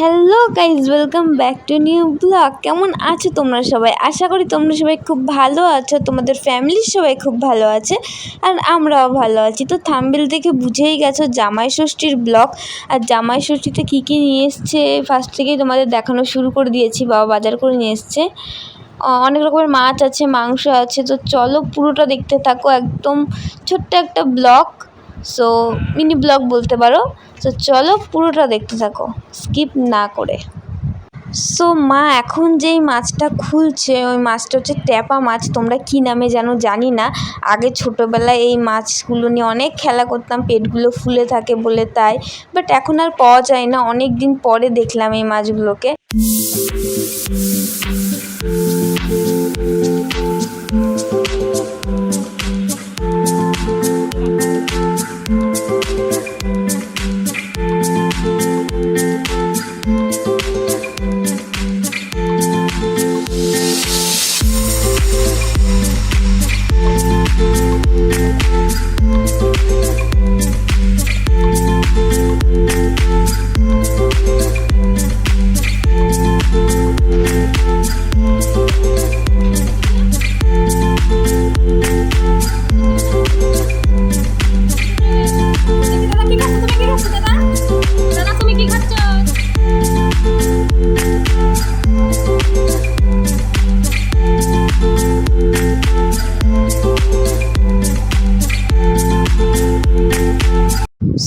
Hello guys welcome back to new blog কেমন আছো তোমরা সবাই? আশা করি তোমরা সবাই খুব ভালো আছো, তোমাদের ফ্যামিলির সবাই খুব ভালো আছে, আর আমরাও ভালো আছি। তো থাম্বেল দেখে বুঝেই গেছো জামাই ষষ্ঠীর ব্লগ আর জামাই ষষ্ঠীতে কী কী নিয়ে এসছে? ফার্স্ট থেকেই তোমাদের দেখানো শুরু করে দিয়েছি, বাবা বাজার করে নিয়ে এসছে। অনেক রকমের মাছ আছে, মাংস আছে, তো চলো পুরোটা দেখতে থাকো, একদম ছোট্ট একটা ব্লগ সো মিনি ব্লগ বলতে পারো। তো চলো পুরোটা দেখতে থাকো। স্কিপ না করে। সো মা এখন যেই মাছটা খুলছে, ওই মাছটা হচ্ছে ট্যাপা মাছ, তোমরা কী নামে যেন জানি না। আগে ছোটোবেলায় এই মাছগুলো নিয়ে অনেক খেলা করতাম, পেটগুলো ফুলে থাকে বলে তাই। বাট এখন আর পাওয়া যায় না অনেক দিন পরে দেখলাম এই মাছগুলোকে।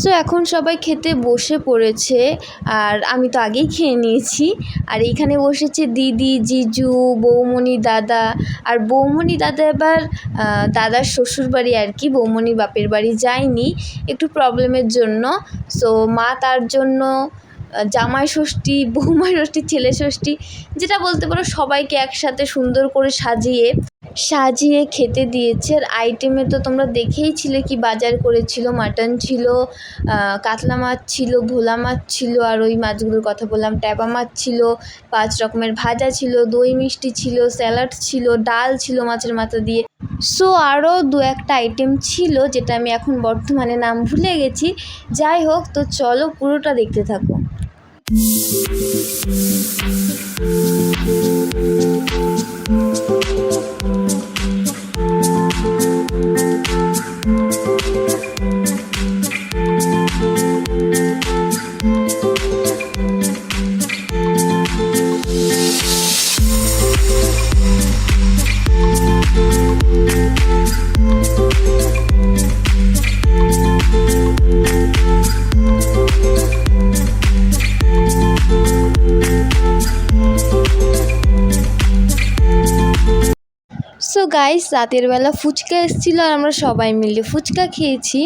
সো এখন সবাই খেতে বসে পড়েছে আর আমি তো আগেই খেয়ে নিয়েছি। আর এইখানে বসেছে দিদি, জিজু, বৌমণি, দাদা। আর বৌমণি, দাদা এবার দাদার শ্বশুর বাড়ি আর কি, বৌমণি বাপের বাড়ি যায়নি একটু প্রবলেমের জন্য। সো মা তার জন্য জামাই ষষ্ঠী বৌমা ষষ্ঠী, ছেলে ষষ্ঠী, যেটা বলতে পারো সবাইকে একসাথে সুন্দর করে সাজিয়ে সাজিয়ে খেতে দিয়েছে। আর আইটেমে তো তোমরা দেখেইছিলে কি বাজার করেছিল। মাটন ছিল কাতলা মাছ ছিল, ভোলা মাছ ছিল, আর ওই মাছগুলোর কথা বললাম। ট্যাপা মাছ ছিল, পাঁচ রকমের ভাজা ছিল, দই মিষ্টি ছিল, স্যালাড ছিল, ডাল ছিল মাছের মাথা দিয়ে। সো আরও দু একটা আইটেম ছিল যেটা আমি এখন বর্তমানে নাম ভুলে গেছি। যাই হোক, তো চলো পুরোটা দেখতে থাকো। সো গাইস রাতের বেলা ফুচকা এসেছিল আর আমরা সবাই মিলে ফুচকা খেয়েছি।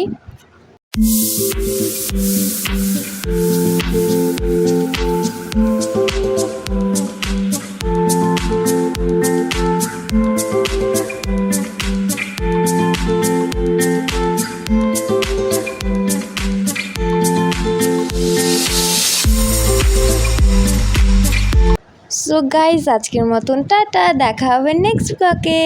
সো গাইজ আজকের মতন টাটা দেখা হবে নেক্সট ব্লকে